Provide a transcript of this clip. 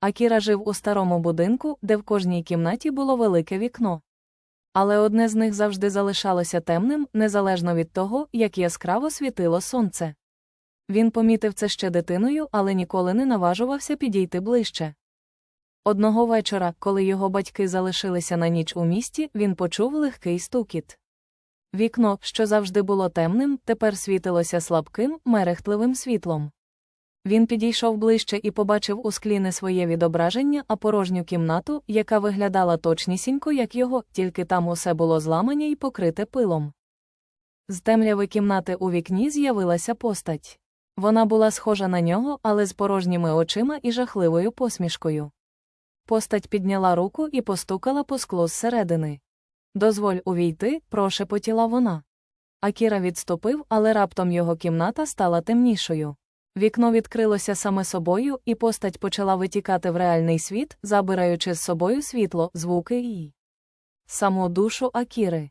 Акіра жив у старому будинку, де в кожній кімнаті було велике вікно. Але одне з них завжди залишалося темним, незалежно від того, як яскраво світило сонце. Він помітив це ще дитиною, але ніколи не наважувався підійти ближче. Одного вечора, коли його батьки залишилися на ніч у місті, він почув легкий стукіт. Вікно, що завжди було темним, тепер світилося слабким, мерехтливим світлом. Він підійшов ближче і побачив у склі не своє відображення, а порожню кімнату, яка виглядала точнісінько, як його, тільки там усе було зламане і покрите пилом. З темряви кімнати у вікні з'явилася постать. Вона була схожа на нього, але з порожніми очима і жахливою посмішкою. Постать підняла руку і постукала по склу зсередини. Дозволь увійти, прошепотіла вона. Акіра відступив, але раптом його кімната стала темнішою. Вікно відкрилося саме собою, і постать почала витікати в реальний світ, забираючи з собою світло, звуки і саму душу Акіри.